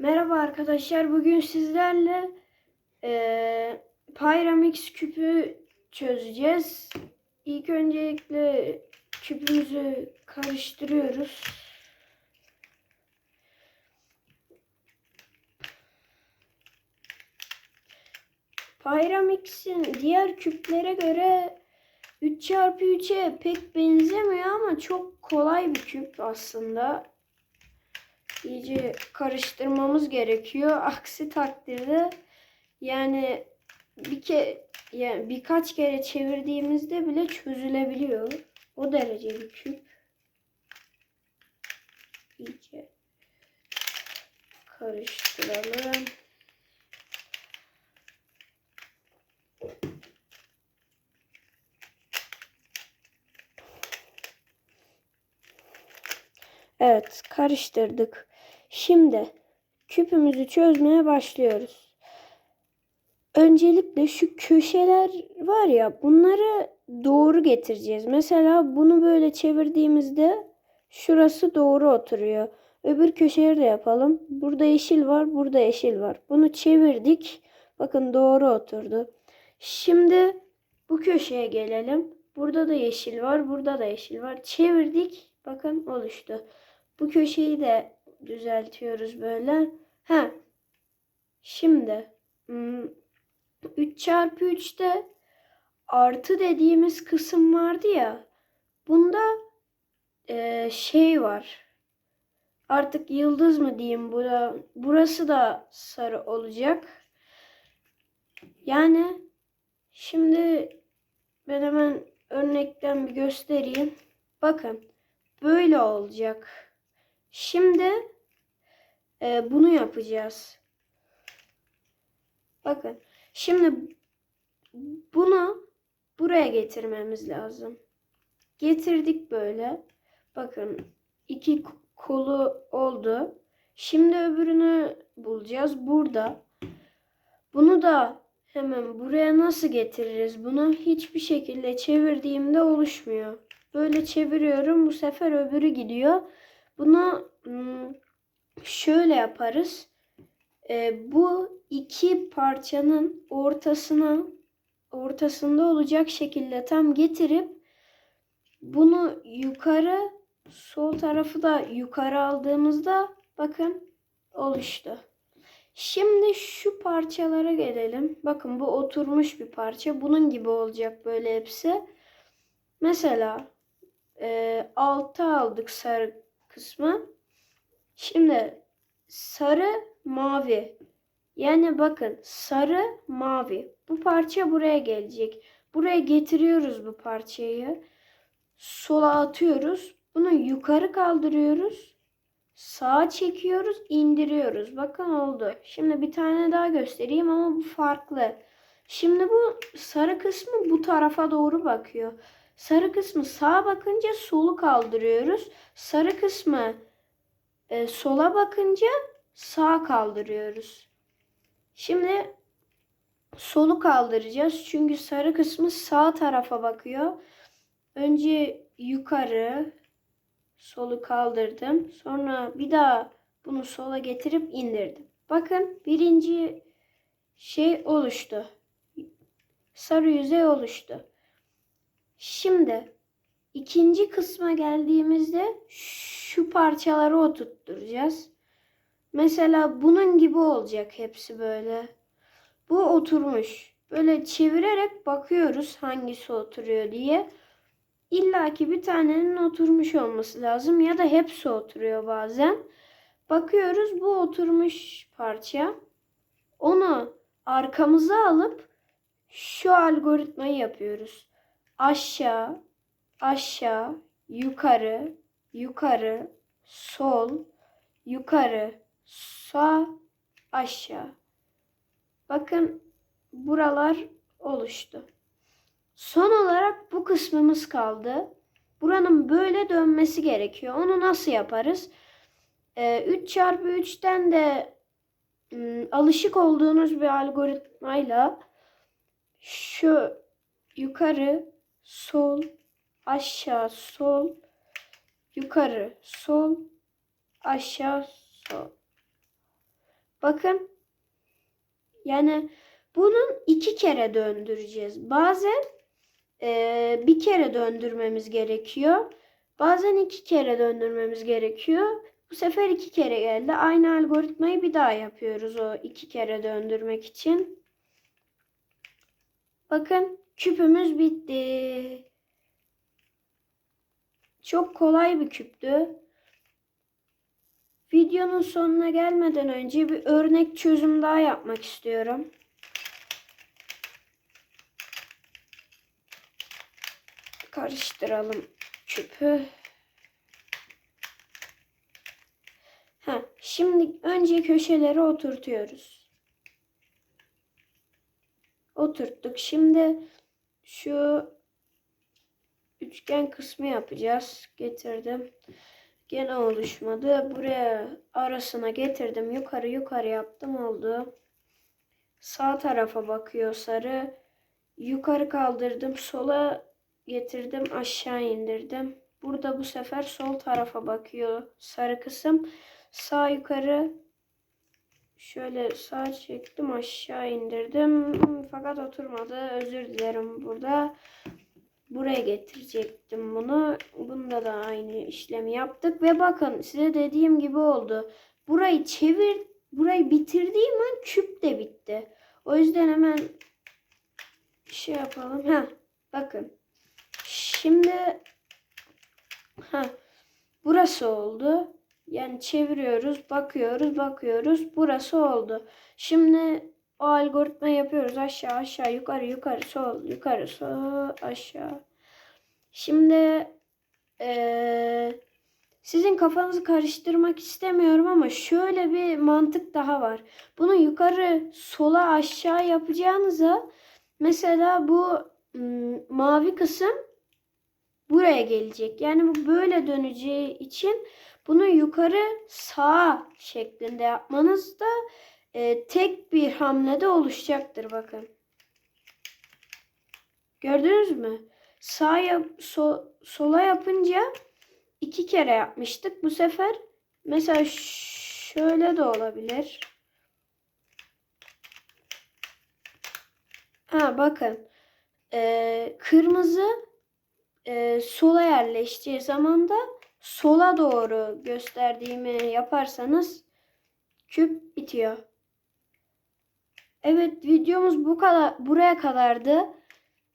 Merhaba arkadaşlar. Bugün sizlerle eee Pyramix küpü çözeceğiz. İlk öncelikle küpümüzü karıştırıyoruz. Pyramix'in diğer küplere göre 3x3'e pek benzemiyor ama çok kolay bir küp aslında iyice karıştırmamız gerekiyor. Aksi takdirde yani bir ke yani birkaç kere çevirdiğimizde bile çözülebiliyor. O derece bir küp. İyice karıştıralım. Evet, karıştırdık. Şimdi küpümüzü çözmeye başlıyoruz. Öncelikle şu köşeler var ya bunları doğru getireceğiz. Mesela bunu böyle çevirdiğimizde şurası doğru oturuyor. Öbür köşeyi de yapalım. Burada yeşil var, burada yeşil var. Bunu çevirdik. Bakın doğru oturdu. Şimdi bu köşeye gelelim. Burada da yeşil var, burada da yeşil var. Çevirdik. Bakın oluştu. Bu köşeyi de düzeltiyoruz böyle. Ha. Şimdi 3 çarpı 3'te artı dediğimiz kısım vardı ya. Bunda e, şey var. Artık yıldız mı diyeyim bura, burası da sarı olacak. Yani şimdi ben hemen örnekten bir göstereyim. Bakın böyle olacak. Şimdi e, bunu yapacağız. Bakın. Şimdi bunu buraya getirmemiz lazım. Getirdik böyle. Bakın iki kolu oldu. Şimdi öbürünü bulacağız. Burada. Bunu da hemen buraya nasıl getiririz? Bunu hiçbir şekilde çevirdiğimde oluşmuyor. Böyle çeviriyorum. Bu sefer öbürü gidiyor. Bunu şöyle yaparız. Bu iki parçanın ortasına ortasında olacak şekilde tam getirip bunu yukarı sol tarafı da yukarı aldığımızda bakın oluştu. Şimdi şu parçalara gelelim. Bakın bu oturmuş bir parça. Bunun gibi olacak böyle hepsi. Mesela e, alta aldık sarı kısmı. Şimdi sarı mavi. Yani bakın sarı mavi. Bu parça buraya gelecek. Buraya getiriyoruz bu parçayı. Sola atıyoruz. Bunu yukarı kaldırıyoruz. Sağa çekiyoruz, indiriyoruz. Bakın oldu. Şimdi bir tane daha göstereyim ama bu farklı. Şimdi bu sarı kısmı bu tarafa doğru bakıyor. Sarı kısmı sağa bakınca solu kaldırıyoruz. Sarı kısmı e, sola bakınca sağa kaldırıyoruz. Şimdi solu kaldıracağız. Çünkü sarı kısmı sağ tarafa bakıyor. Önce yukarı solu kaldırdım. Sonra bir daha bunu sola getirip indirdim. Bakın birinci şey oluştu. Sarı yüzey oluştu. Şimdi ikinci kısma geldiğimizde şu parçaları oturtturacağız. Mesela bunun gibi olacak hepsi böyle. Bu oturmuş. Böyle çevirerek bakıyoruz hangisi oturuyor diye. İlla ki bir tanenin oturmuş olması lazım ya da hepsi oturuyor bazen. Bakıyoruz bu oturmuş parça. Onu arkamıza alıp şu algoritmayı yapıyoruz. Aşağı, aşağı, yukarı, yukarı, sol, yukarı, sağ, aşağı. Bakın buralar oluştu. Son olarak bu kısmımız kaldı. Buranın böyle dönmesi gerekiyor. Onu nasıl yaparız? Ee, 3 çarpı 3'ten de ım, alışık olduğunuz bir algoritmayla şu yukarı, sol, aşağı, sol, yukarı, sol, aşağı, sol. Bakın. Yani bunun iki kere döndüreceğiz. Bazen eee, bir kere döndürmemiz gerekiyor. Bazen iki kere döndürmemiz gerekiyor. Bu sefer iki kere geldi. Aynı algoritmayı bir daha yapıyoruz o iki kere döndürmek için. Bakın küpümüz bitti. Çok kolay bir küptü. Videonun sonuna gelmeden önce bir örnek çözüm daha yapmak istiyorum. Karıştıralım küpü. Ha, şimdi önce köşeleri oturtuyoruz. Oturttuk. Şimdi şu üçgen kısmı yapacağız. Getirdim. Gene oluşmadı. Buraya arasına getirdim. Yukarı yukarı yaptım oldu. Sağ tarafa bakıyor sarı. Yukarı kaldırdım. Sola getirdim. Aşağı indirdim. Burada bu sefer sol tarafa bakıyor sarı kısım. Sağ yukarı şöyle sağ çektim aşağı indirdim. Fakat oturmadı. Özür dilerim burada. Buraya getirecektim bunu. Bunda da aynı işlemi yaptık ve bakın size dediğim gibi oldu. Burayı çevir, burayı bitirdiğim an küp de bitti. O yüzden hemen şey yapalım. Ha, bakın. Şimdi ha, burası oldu. Yani çeviriyoruz, bakıyoruz, bakıyoruz. Burası oldu. Şimdi o algoritma yapıyoruz. Aşağı, aşağı, yukarı, yukarı, sol, yukarı, sol, aşağı. Şimdi eee, sizin kafanızı karıştırmak istemiyorum ama şöyle bir mantık daha var. Bunu yukarı, sola, aşağı yapacağınıza mesela bu ım, mavi kısım buraya gelecek. Yani bu böyle döneceği için bunu yukarı sağ şeklinde yapmanız da e, tek bir hamlede oluşacaktır bakın. Gördünüz mü? Sağ yap, so- sola yapınca iki kere yapmıştık. Bu sefer mesela şöyle de olabilir. Ha bakın. Ee, kırmızı e, sola yerleştiği zaman da sola doğru gösterdiğimi yaparsanız küp bitiyor. Evet videomuz bu kadar buraya kadardı.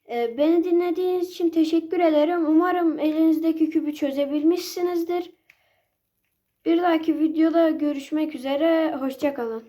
Ee, beni dinlediğiniz için teşekkür ederim. Umarım elinizdeki küpü çözebilmişsinizdir. Bir dahaki videoda görüşmek üzere. Hoşçakalın.